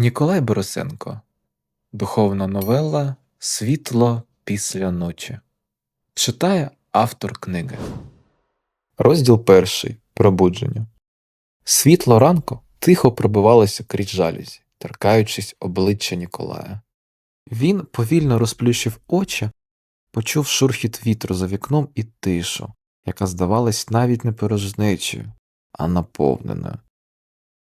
Ніколай Борисенко Духовна новела Світло після ночі читає автор книги. Розділ перший. Пробудження. Світло ранку тихо пробивалося крізь жалюзі, торкаючись обличчя Ніколая. Він повільно розплющив очі, почув шурхіт вітру за вікном і тишу, яка здавалась навіть не порожнечою, а наповненою.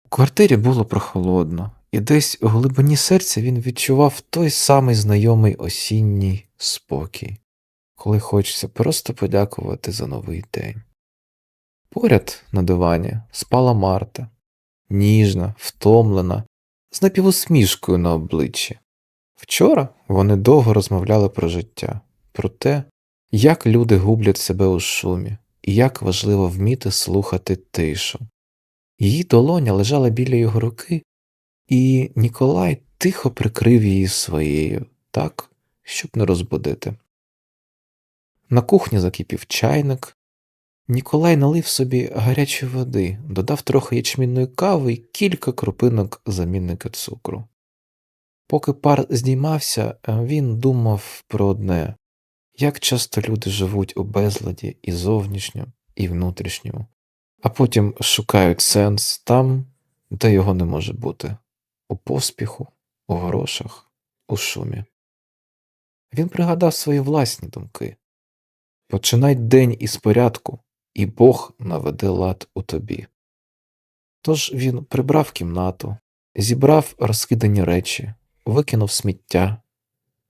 У квартирі було прохолодно, і десь у глибині серця він відчував той самий знайомий осінній спокій, коли хочеться просто подякувати за новий день. Поряд на дивані спала Марта, ніжна, втомлена, з напівусмішкою на обличчі. Вчора вони довго розмовляли про життя, про те, як люди гублять себе у шумі, і як важливо вміти слухати тишу. Її долоня лежала біля його руки, і Ніколай тихо прикрив її своєю, так, щоб не розбудити. На кухні закипів чайник. Ніколай налив собі гарячої води, додав трохи ячмінної кави і кілька крупинок замінника цукру. Поки пар здіймався, він думав про одне як часто люди живуть у безладі і зовнішньому, і внутрішньому, а потім шукають сенс там, де його не може бути у поспіху, у грошах, у шумі. Він пригадав свої власні думки починай день із порядку, і Бог наведе лад у тобі. Тож він прибрав кімнату, зібрав розкидані речі, викинув сміття,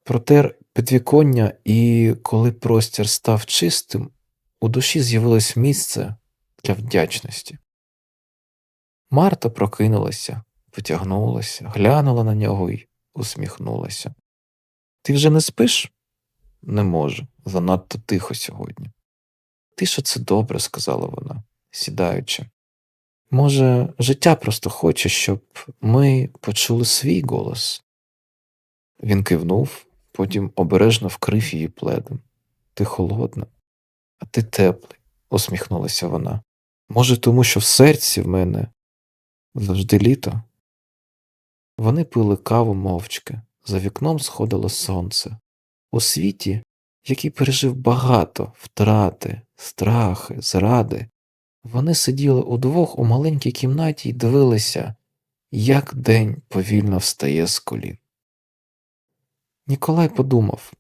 протер підвіконня, і коли простір став чистим, у душі з'явилось місце для вдячності. Марта прокинулася, потягнулася, глянула на нього й усміхнулася. Ти вже не спиш? Не можу, занадто тихо сьогодні. Тиша це добре, сказала вона, сідаючи. Може, життя просто хоче, щоб ми почули свій голос. Він кивнув, потім обережно вкрив її пледом. Ти холодна, а ти теплий, усміхнулася вона. Може, тому що в серці в мене завжди літо. Вони пили каву мовчки, за вікном сходило сонце. У світі, який пережив багато втрати, страхи, зради, вони сиділи удвох у маленькій кімнаті і дивилися, як день повільно встає з колін. Ніколай подумав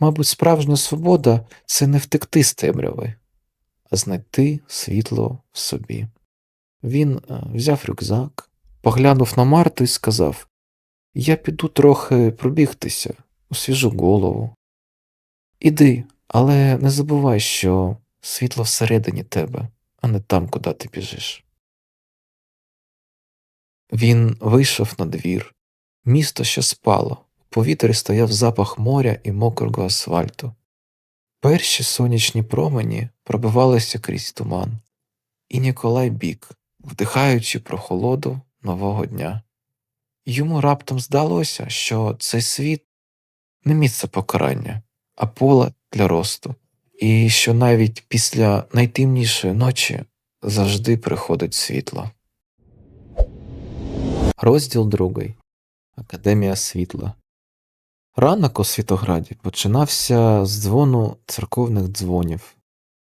мабуть, справжня свобода це не втекти з темряви, а знайти світло в собі. Він е, взяв рюкзак, поглянув на Марту і сказав Я піду трохи пробігтися, освіжу голову. Іди, але не забувай, що світло всередині тебе, а не там, куди ти біжиш. Він вийшов на двір. Місто ще спало, в повітрі стояв запах моря і мокрого асфальту. Перші сонячні промені пробивалися крізь туман, і Ніколай бік, вдихаючи прохолоду нового дня. Йому раптом здалося, що цей світ не місце покарання, а поле для росту, і що навіть після найтемнішої ночі завжди приходить світло. Розділ другий Академія світла. Ранок у Світограді починався з дзвону церковних дзвонів,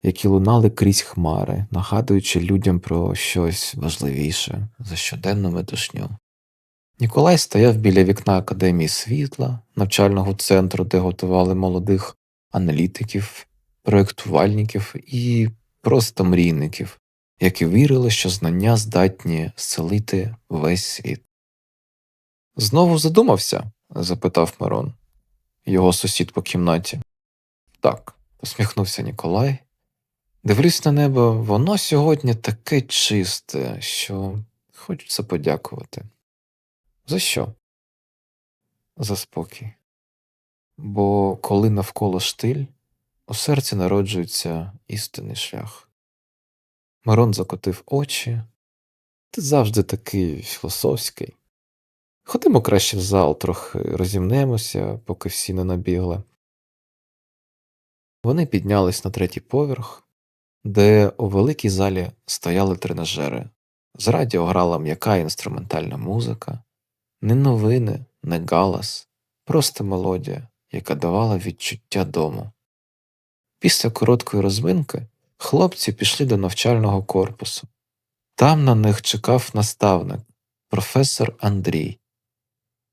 які лунали крізь хмари, нагадуючи людям про щось важливіше за щоденну метушню. Ніколай стояв біля вікна Академії світла, навчального центру, де готували молодих аналітиків, проєктувальників і просто мрійників, які вірили, що знання здатні зцілити весь світ. Знову задумався? запитав Мирон, його сусід по кімнаті. Так, посміхнувся Ніколай. Дивлюсь на небо, воно сьогодні таке чисте, що хочеться подякувати. За що? За спокій. Бо коли навколо штиль, у серці народжується істинний шлях. Мирон закотив очі. Ти завжди такий філософський. Ходимо краще в зал, трохи розімнемося, поки всі не набігли. Вони піднялись на третій поверх, де у великій залі стояли тренажери. З радіо грала м'яка інструментальна музика, Не новини, не галас, просто мелодія, яка давала відчуття дому. Після короткої розминки хлопці пішли до навчального корпусу. Там на них чекав наставник, професор Андрій.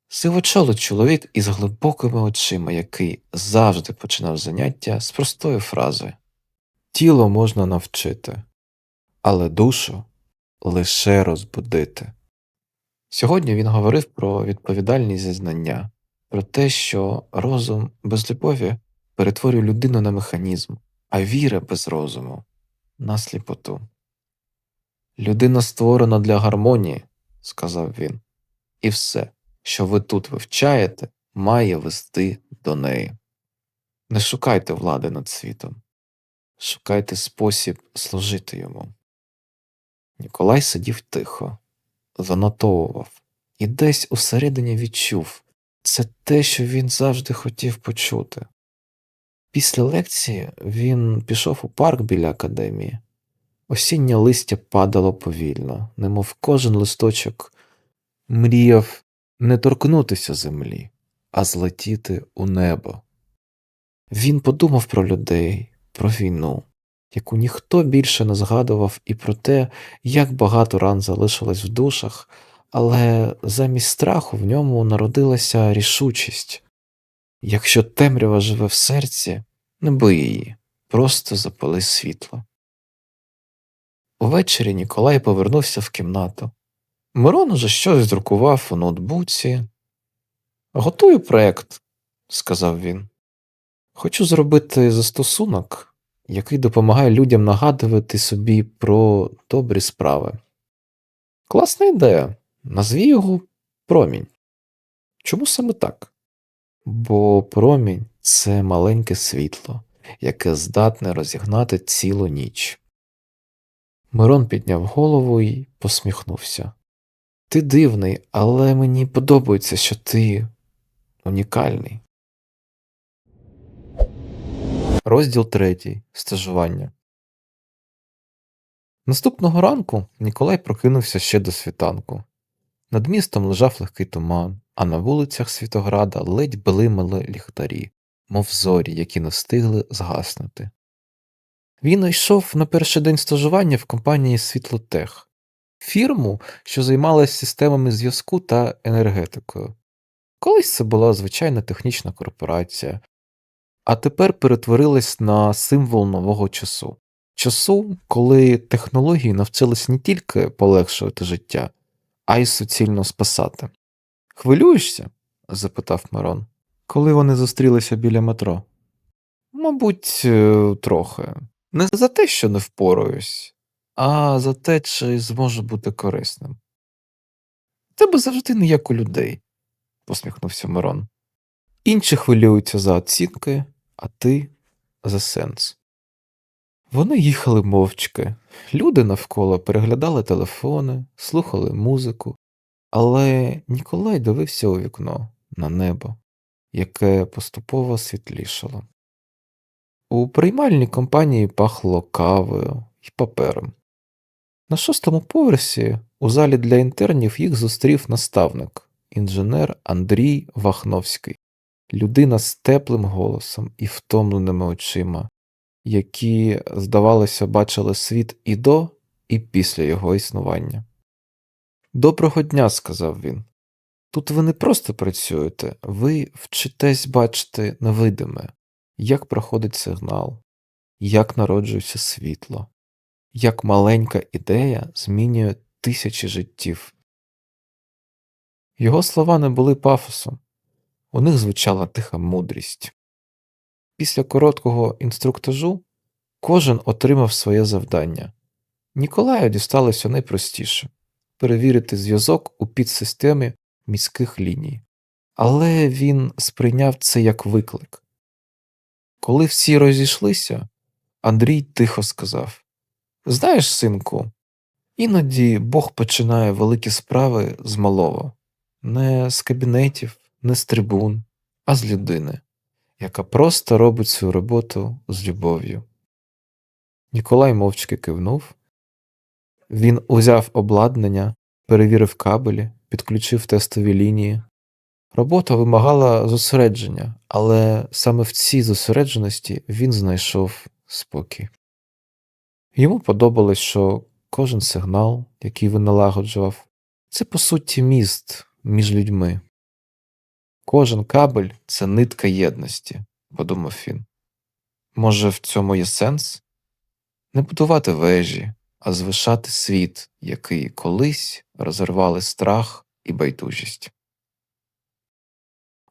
Сивочолий чоловік із глибокими очима, який завжди починав заняття з простої фрази Тіло можна навчити, але душу лише розбудити. Сьогодні він говорив про відповідальність за знання, про те, що розум без любові перетворює людину на механізм, а віра без розуму на сліпоту. Людина створена для гармонії, сказав він, і все, що ви тут вивчаєте, має вести до неї. Не шукайте влади над світом, шукайте спосіб служити йому. Ніколай сидів тихо, занотовував і десь усередині відчув це те, що він завжди хотів почути. Після лекції він пішов у парк біля академії. Осіннє листя падало повільно, немов кожен листочок мріяв не торкнутися землі, а злетіти у небо. Він подумав про людей, про війну, яку ніхто більше не згадував, і про те, як багато ран залишилось в душах, але замість страху в ньому народилася рішучість. Якщо темрява живе в серці, не бий її, просто запали світло. Увечері Ніколай повернувся в кімнату. Мирон уже щось друкував у ноутбуці. Готую проект, сказав він. Хочу зробити застосунок, який допомагає людям нагадувати собі про добрі справи. Класна ідея. Назві його промінь. Чому саме так? Бо промінь це маленьке світло, яке здатне розігнати цілу ніч. Мирон підняв голову і посміхнувся. Ти дивний, але мені подобається, що ти унікальний. Розділ третій. Стажування. Наступного ранку Ніколай прокинувся ще до світанку. Над містом лежав легкий туман, а на вулицях Світограда ледь блимали ліхтарі, мов зорі, які не встигли згаснути. Він йшов на перший день стажування в компанії Світлотех, фірму, що займалася системами зв'язку та енергетикою. Колись це була звичайна технічна корпорація, а тепер перетворилась на символ нового часу. Часу, коли технології навчились не тільки полегшувати життя, а й суцільно спасати. Хвилюєшся? запитав Мирон, коли вони зустрілися біля метро. Мабуть, е, трохи. Не за те, що не впораюсь, а за те, чи зможу бути корисним. Тебе завжди не як у людей, посміхнувся Мирон. Інші хвилюються за оцінки, а ти за сенс. Вони їхали мовчки, люди навколо переглядали телефони, слухали музику, але Ніколай дивився у вікно на небо, яке поступово світлішало. У приймальній компанії пахло кавою і папером. На шостому поверсі у залі для інтернів їх зустрів наставник, інженер Андрій Вахновський, людина з теплим голосом і втомленими очима, які, здавалося, бачили світ і до, і після його існування. Доброго дня, сказав він. Тут ви не просто працюєте, ви вчитесь бачити невидиме, як проходить сигнал, як народжується світло, як маленька ідея змінює тисячі життів. Його слова не були пафосом, у них звучала тиха мудрість. Після короткого інструктажу кожен отримав своє завдання. Ніколаю дісталося найпростіше перевірити зв'язок у підсистемі міських ліній, але він сприйняв це як виклик. Коли всі розійшлися, Андрій тихо сказав Знаєш, синку, іноді Бог починає великі справи з малого, не з кабінетів, не з трибун, а з людини, яка просто робить свою роботу з любов'ю. Ніколай мовчки кивнув. Він узяв обладнання, перевірив кабелі підключив тестові лінії. Робота вимагала зосередження, але саме в цій зосередженості він знайшов спокій. Йому подобалось, що кожен сигнал, який він налагоджував, це по суті міст між людьми. Кожен кабель це нитка єдності, подумав він. Може, в цьому є сенс? Не будувати вежі, а звишати світ, який колись розірвали страх і байдужість.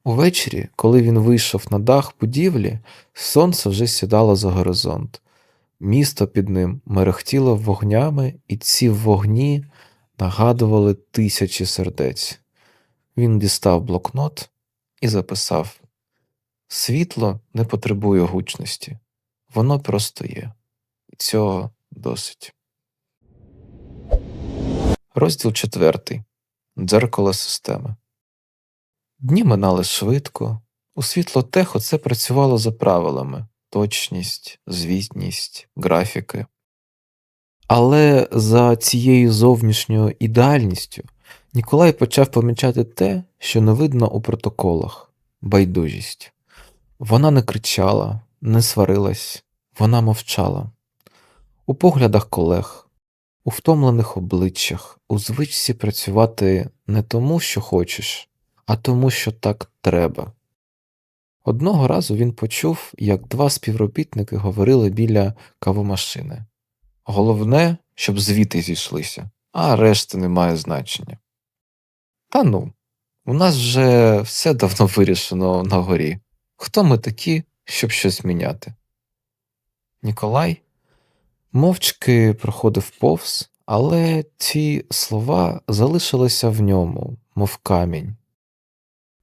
Увечері, коли він вийшов на дах будівлі, сонце вже сідало за горизонт. Місто під ним мерехтіло вогнями, і ці вогні нагадували тисячі сердець. Він дістав блокнот і записав Світло не потребує гучності, воно просто є, і цього досить. Розділ четвертий. Дзеркало системи. Дні минали швидко. У світло техо це працювало за правилами точність, звітність, графіки. Але за цією зовнішньою ідеальністю Ніколай почав помічати те, що не видно у протоколах байдужість. Вона не кричала, не сварилась, вона мовчала. У поглядах колег, у втомлених обличчях, у звичці працювати не тому, що хочеш, а тому, що так треба. Одного разу він почув, як два співробітники говорили біля кавомашини. Головне, щоб звіти зійшлися, а решта не має значення. Та ну, у нас вже все давно вирішено на горі. Хто ми такі, щоб щось міняти? Ніколай мовчки проходив повз, але ці слова залишилися в ньому, мов камінь.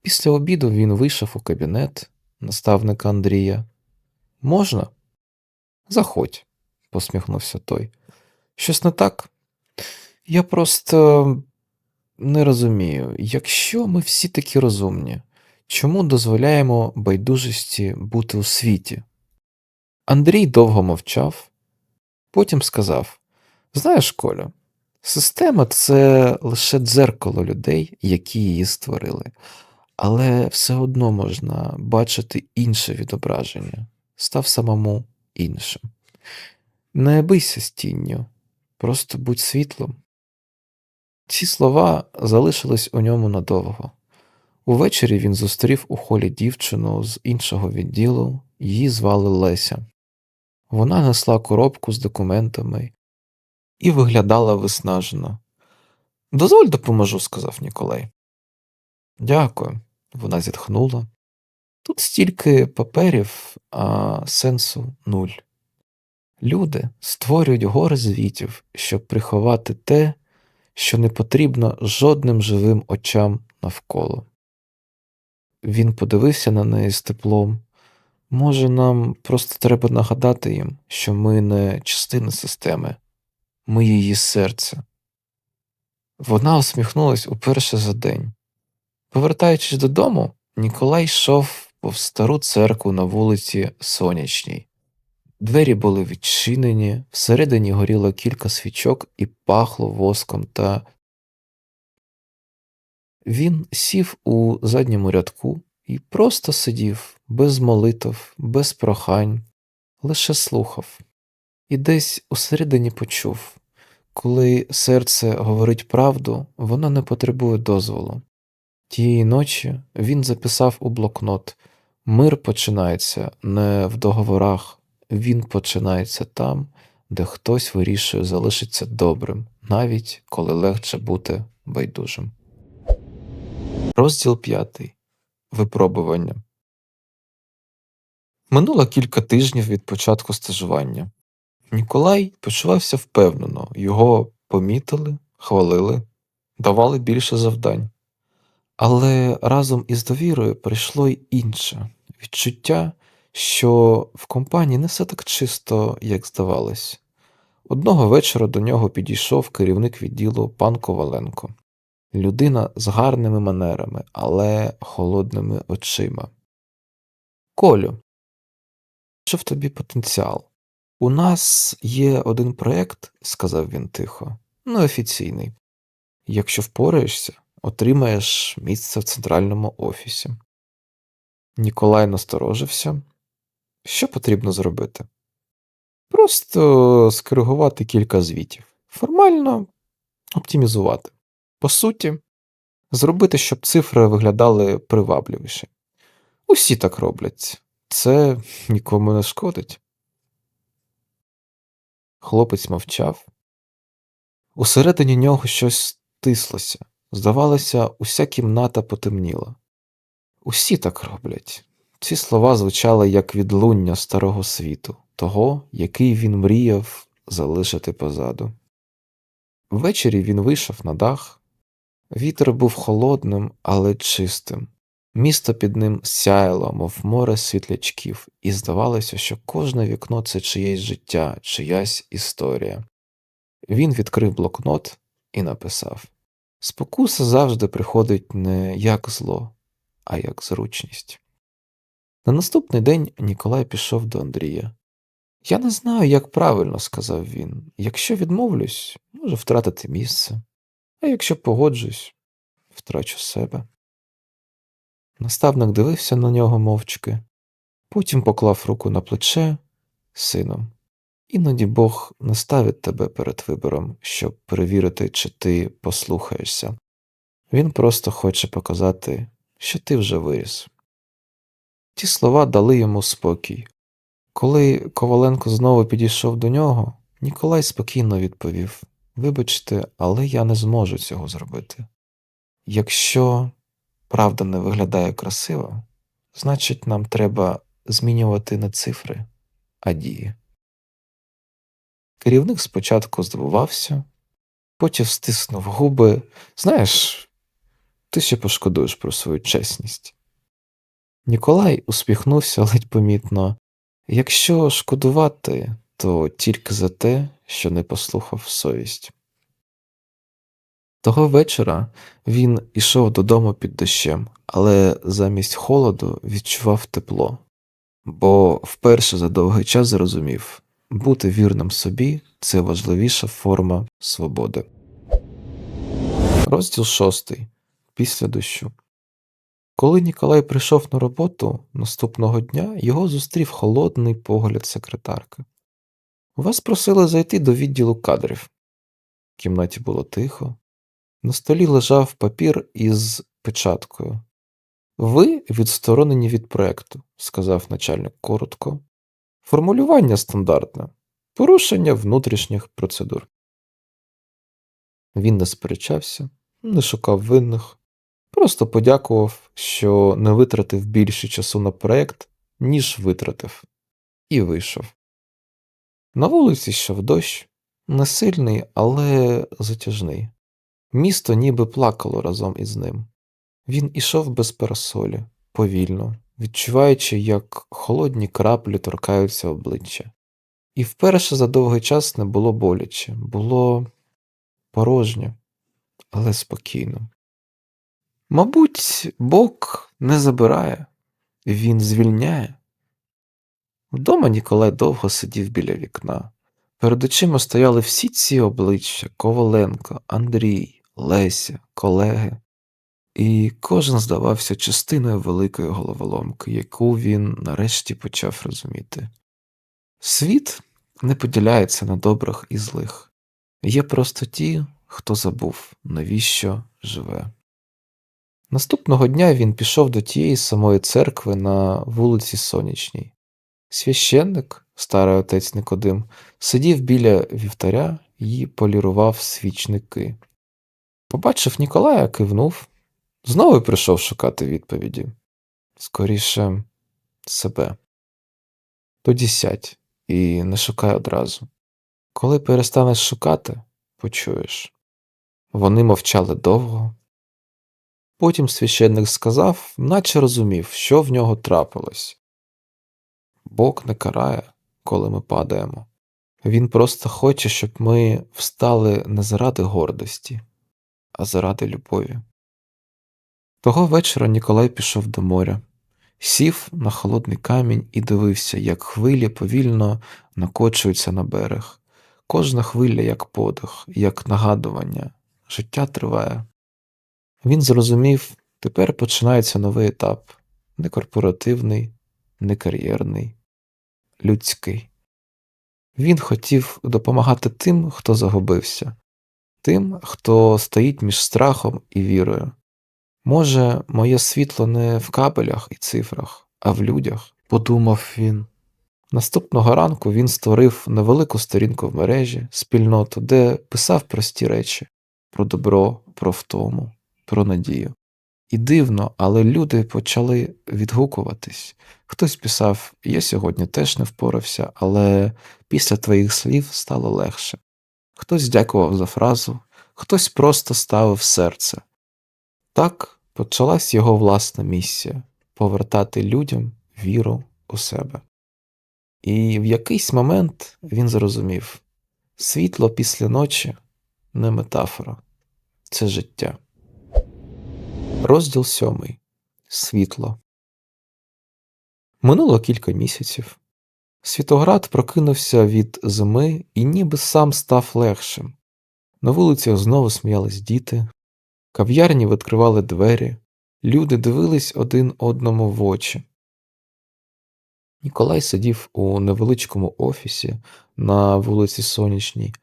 Після обіду він вийшов у кабінет наставника Андрія. Можна? Заходь, посміхнувся той. Щось не так? Я просто не розумію, якщо ми всі такі розумні, чому дозволяємо байдужості бути у світі? Андрій довго мовчав, потім сказав: Знаєш, Коля, система це лише дзеркало людей, які її створили, але все одно можна бачити інше відображення, став самому іншим. Не бийся з тінню, просто будь світлом. Ці слова залишились у ньому надовго. Увечері він зустрів у холі дівчину з іншого відділу, її звали Леся. Вона несла коробку з документами і виглядала виснажено. Дозволь допоможу, сказав Ніколай. Дякую, вона зітхнула. Тут стільки паперів, а сенсу нуль. Люди створюють гори звітів, щоб приховати те, що не потрібно жодним живим очам навколо. Він подивився на неї з теплом. Може, нам просто треба нагадати їм, що ми не частина системи, ми її серце. Вона усміхнулась уперше за день. Повертаючись додому, Ніколай йшов повз стару церкву на вулиці Сонячній. Двері були відчинені, всередині горіло кілька свічок і пахло воском та. Він сів у задньому рядку і просто сидів, без молитв, без прохань, лише слухав. І десь усередині почув коли серце говорить правду, воно не потребує дозволу. Тієї ночі він записав у блокнот Мир починається не в договорах, він починається там, де хтось вирішує залишитися добрим, навіть коли легше бути байдужим. Розділ п'ятий. Випробування. Минуло кілька тижнів від початку стажування. Ніколай почувався впевнено, його помітили, хвалили, давали більше завдань. Але разом із довірою прийшло й інше відчуття, що в компанії не все так чисто, як здавалось. Одного вечора до нього підійшов керівник відділу пан Коваленко, людина з гарними манерами, але холодними очима. Колю, що в тобі потенціал? У нас є один проєкт, сказав він тихо, неофіційний. Якщо впораєшся, отримаєш місце в центральному офісі. Ніколай насторожився. Що потрібно зробити? Просто скоригувати кілька звітів. Формально оптимізувати. По суті, зробити, щоб цифри виглядали привабливіше. Усі так роблять. Це нікому не шкодить. Хлопець мовчав. Усередині нього щось тислося. Здавалося, уся кімната потемніла. Усі так роблять. Ці слова звучали як відлуння старого світу, того, який він мріяв залишити позаду. Ввечері він вийшов на дах. Вітер був холодним, але чистим. Місто під ним сяяло, мов море світлячків, і здавалося, що кожне вікно це чиєсь життя, чиясь історія. Він відкрив блокнот і написав Спокуса завжди приходить не як зло, а як зручність. На наступний день Ніколай пішов до Андрія. Я не знаю, як правильно, сказав він. Якщо відмовлюсь, можу втратити місце, а якщо погоджусь, втрачу себе. Наставник дивився на нього мовчки, потім поклав руку на плече сином. Іноді Бог не ставить тебе перед вибором, щоб перевірити, чи ти послухаєшся. Він просто хоче показати, що ти вже виріс. Ті слова дали йому спокій. Коли Коваленко знову підійшов до нього, Ніколай спокійно відповів Вибачте, але я не зможу цього зробити. Якщо правда не виглядає красиво, значить нам треба змінювати не цифри, а дії. Керівник спочатку здивувався, потім стиснув губи. Знаєш, ти ще пошкодуєш про свою чесність. Ніколай усміхнувся ледь помітно якщо шкодувати, то тільки за те, що не послухав совість. Того вечора він ішов додому під дощем, але замість холоду відчував тепло, бо вперше за довгий час зрозумів бути вірним собі це важливіша форма свободи. Розділ шостий. Після дощу. Коли Ніколай прийшов на роботу наступного дня, його зустрів холодний погляд секретарки. Вас просили зайти до відділу кадрів. В кімнаті було тихо. На столі лежав папір із печаткою. Ви відсторонені від проекту, сказав начальник коротко. Формулювання стандартне, порушення внутрішніх процедур. Він не сперечався, не шукав винних, просто подякував, що не витратив більше часу на проект, ніж витратив, і вийшов. На вулиці йшов дощ, не сильний, але затяжний. Місто ніби плакало разом із ним. Він ішов без парасолі, повільно, відчуваючи, як холодні краплі торкаються обличчя. І вперше за довгий час не було боляче, було порожньо, але спокійно. Мабуть, Бог не забирає, він звільняє. Вдома Ніколай довго сидів біля вікна. Перед очима стояли всі ці обличчя Коваленко, Андрій, Леся, колеги, і кожен здавався частиною великої головоломки, яку він нарешті почав розуміти. Світ не поділяється на добрих і злих, є просто ті, хто забув, навіщо живе. Наступного дня він пішов до тієї самої церкви на вулиці Сонячній. Священник, старий отець Никодим, сидів біля вівтаря і полірував свічники. Побачив Ніколая, кивнув, знову прийшов шукати відповіді. Скоріше себе. Тоді сядь і не шукай одразу. Коли перестанеш шукати, почуєш. Вони мовчали довго. Потім священник сказав, наче розумів, що в нього трапилось. Бог не карає, коли ми падаємо. Він просто хоче, щоб ми встали не заради гордості, а заради любові. Того вечора Ніколай пішов до моря, сів на холодний камінь і дивився, як хвилі повільно накочуються на берег. Кожна хвиля як подих, як нагадування, життя триває. Він зрозумів, тепер починається новий етап не корпоративний, не кар'єрний, людський. Він хотів допомагати тим, хто загубився, тим, хто стоїть між страхом і вірою. Може, моє світло не в кабелях і цифрах, а в людях, подумав він. Наступного ранку він створив невелику сторінку в мережі, спільноту, де писав прості речі про добро, про втому, про надію. І дивно, але люди почали відгукуватись. Хтось писав: Я сьогодні теж не впорався, але після твоїх слів стало легше. Хтось дякував за фразу, хтось просто ставив серце. Так почалась його власна місія повертати людям віру у себе. І в якийсь момент він зрозумів світло після ночі не метафора, це життя. Розділ сьомий. Світло. Минуло кілька місяців. Світоград прокинувся від зими і ніби сам став легшим. На вулицях знову сміялись діти, кав'ярні відкривали двері, люди дивились один одному в очі. Ніколай сидів у невеличкому офісі на вулиці Сонячній.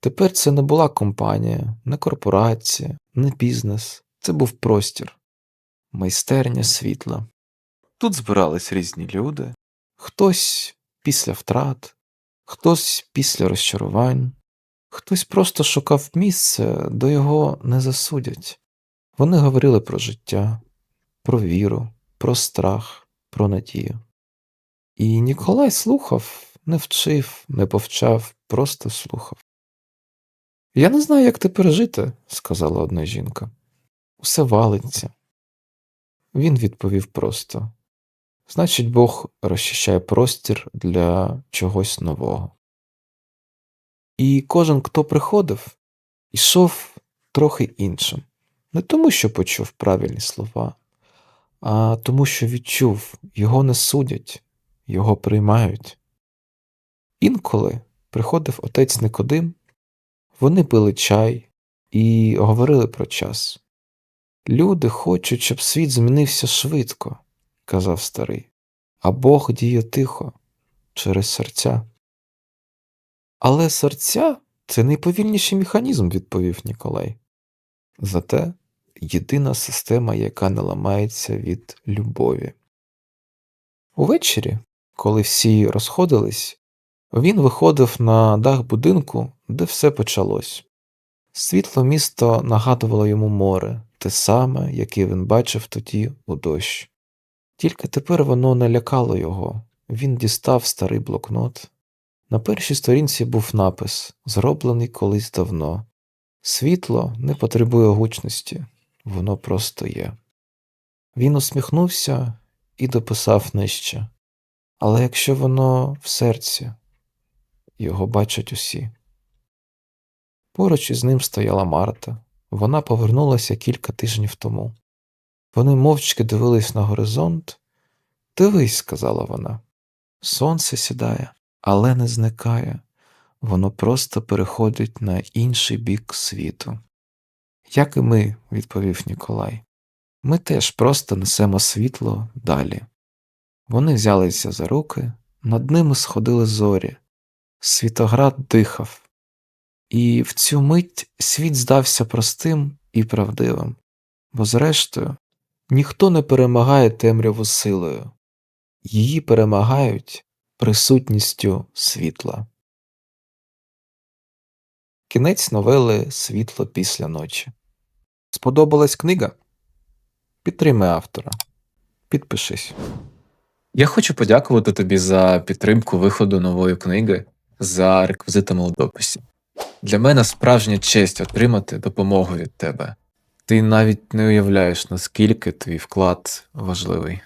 Тепер це не була компанія, не корпорація, не бізнес. Це був простір, майстерня світла. Тут збирались різні люди, хтось після втрат, хтось після розчарувань, хтось просто шукав місце, де його не засудять. Вони говорили про життя, про віру, про страх, про надію. І Ніколай слухав, не вчив, не повчав, просто слухав. Я не знаю, як тепер жити, сказала одна жінка. Усе валиться. Він відповів просто значить, Бог розчищає простір для чогось нового. І кожен, хто приходив, йшов трохи іншим, не тому, що почув правильні слова, а тому, що відчув, його не судять, його приймають. Інколи приходив отець Никодим, вони пили чай і говорили про час. Люди хочуть, щоб світ змінився швидко, казав старий, а Бог діє тихо через серця. Але серця це найповільніший механізм, відповів Ніколай. Зате єдина система, яка не ламається від любові. Увечері, коли всі розходились, він виходив на дах будинку, де все почалось. Світло місто нагадувало йому море, те саме, яке він бачив тоді у дощ. Тільки тепер воно не лякало його. Він дістав старий блокнот. На першій сторінці був напис, зроблений колись давно. Світло не потребує гучності, воно просто є. Він усміхнувся і дописав нижче. Але якщо воно в серці, його бачать усі. Поруч із ним стояла Марта. Вона повернулася кілька тижнів тому. Вони мовчки дивились на горизонт. Дивись, сказала вона. Сонце сідає, але не зникає, воно просто переходить на інший бік світу. Як і ми, відповів Ніколай, ми теж просто несемо світло далі. Вони взялися за руки, над ними сходили зорі, світоград дихав, і в цю мить світ здався простим і правдивим, бо, зрештою, ніхто не перемагає темряву силою, її перемагають присутністю світла. Кінець новели Світло після ночі. Сподобалась книга? Підтримай автора. Підпишись. Я хочу подякувати тобі за підтримку виходу нової книги за реквізитами у дописі. Для мене справжня честь отримати допомогу від тебе. Ти навіть не уявляєш, наскільки твій вклад важливий.